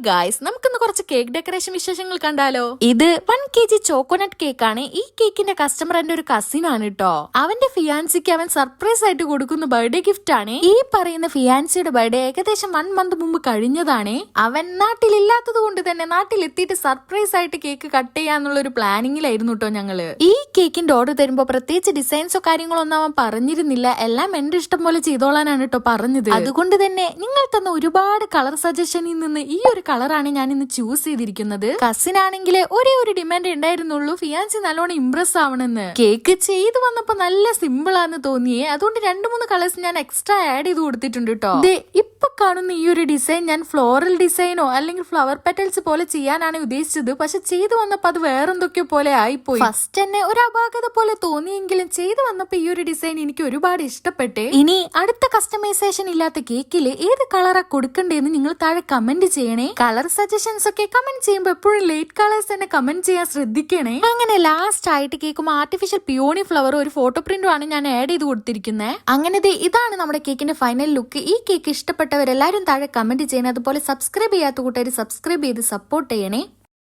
Guys നമുക്കിന്ന് കുറച്ച് cake decoration വിശേഷങ്ങൾ കണ്ടാലോ? ഇത് one K G choconut cake ആണ്. ഈ കേക്കിന്റെ കസ്റ്റമർ എന്റെ ഒരു കസിൻ ആണ് കേട്ടോ അവന്റെ ഫിയാൻസിക്ക് അവൻ സർപ്രൈസ് ആയിട്ട് കൊടുക്കുന്ന ബർത്ത്ഡേ ഗിഫ്റ്റ് ആണ്. ഈ പറയുന്ന ഫിയാൻസിയുടെ ബർത്ത്ഡേ ഏകദേശം വൺ മന്ത് മുമ്പ് കഴിഞ്ഞതാണ്. അവൻ നാട്ടിലില്ലാത്തത് കൊണ്ട് തന്നെ നാട്ടിലെത്തിയിട്ട് സർപ്രൈസ് ആയിട്ട് കേക്ക് കട്ട് ചെയ്യാന്നുള്ള ഒരു പ്ലാനിങ്ങിലായിരുന്നു കേട്ടോ ഞങ്ങൾ. ഈ കേക്കിന്റെ ഓർഡർ തരുമ്പോ പ്രത്യേകിച്ച് ഡിസൈൻസോ കാര്യങ്ങളോ ഒന്നും അവൻ പറഞ്ഞിരുന്നില്ല. എല്ലാം എന്റെ ഇഷ്ടം പോലെ ചെയ്തോളാനാണ് കേട്ടോ പറഞ്ഞത്. അതുകൊണ്ട് തന്നെ നിങ്ങൾ തന്ന ഒരുപാട് കളർ സജഷനിൽ നിന്ന് ഈ ഒരു കളറാണ് ഞാൻ ഇന്ന് ചൂസ് ചെയ്തിരിക്കുന്നത്? കസിൻ ആണെങ്കിൽ ഒരേ ഒരു ഡിമാൻഡ് ഉണ്ടായിരുന്നുള്ളൂ ഫിയാൻസി നല്ലോണം ഇംപ്രസ് ആവണമെന്ന് കേക്ക് ചെയ്ത് വന്നപ്പോ നല്ല സിമ്പിൾ ആണെന്ന് തോന്നിയേ. അതുകൊണ്ട് രണ്ടു മൂന്ന് കളേഴ്സ് ഞാൻ എക്സ്ട്രാ ആഡ് ചെയ്ത് കൊടുത്തിട്ടുണ്ട് കേട്ടോ ഇപ്പൊ കാണുന്ന ഈ ഒരു ഡിസൈൻ ഞാൻ ഫ്ലോറൽ ഡിസൈനോ അല്ലെങ്കിൽ ഫ്ലവർ പെറ്റൽസ് പോലെ ചെയ്യാനാണ് ഉദ്ദേശിച്ചത്. പക്ഷെ ചെയ്തു വന്നപ്പോ അത് വേറെന്തൊക്കെയോ പോലെ ആയിപ്പോയി. ഫസ്റ്റ് തന്നെ ഒരു അപാകത പോലെ തോന്നിയെങ്കിലും ചെയ്തു വന്നപ്പോ ഈ ഒരു ഡിസൈൻ എനിക്ക് ഒരുപാട് ഇഷ്ടപ്പെട്ടെ. ഇനി അടുത്ത കസ്റ്റമൈസേഷൻ ഇല്ലാത്ത കേക്കിൽ ഏത് കളറാ കൊടുക്കണ്ടേന്ന് നിങ്ങൾ താഴെ കമന്റ് ചെയ്യണേ. കളർ സജഷൻസ് ഒക്കെ കമന്റ് ചെയ്യുമ്പോൾ എപ്പോഴും ലൈറ്റ് കളേഴ്സ് തന്നെ കമന്റ് ചെയ്യാൻ ശ്രദ്ധിക്കണേ. അങ്ങനെ ലാസ്റ്റ് ആയിട്ട് കേൾക്കുമ്പോൾ ആർട്ടിഫിഷ്യൽ പിയോണി ഫ്ലവർ ഒരു ഫോട്ടോ പ്രിന്റും ആണ് ഞാൻ ആഡ് ചെയ്ത് കൊടുത്തിരിക്കുന്നത് അങ്ങനെ ഇതാണ് നമ്മുടെ കേക്കിന്റെ ഫൈനൽ ലുക്ക് ഈ കേക്ക് ഇഷ്ടപ്പെട്ടവരെല്ലാരും താഴെ കമന്റ് ചെയ്യണേ അതുപോലെ സബ്സ്ക്രൈബ് ചെയ്യാത്ത കൂട്ടുകാർ സബ്സ്ക്രൈബ് ചെയ്ത് സപ്പോർട്ട് ചെയ്യണേ.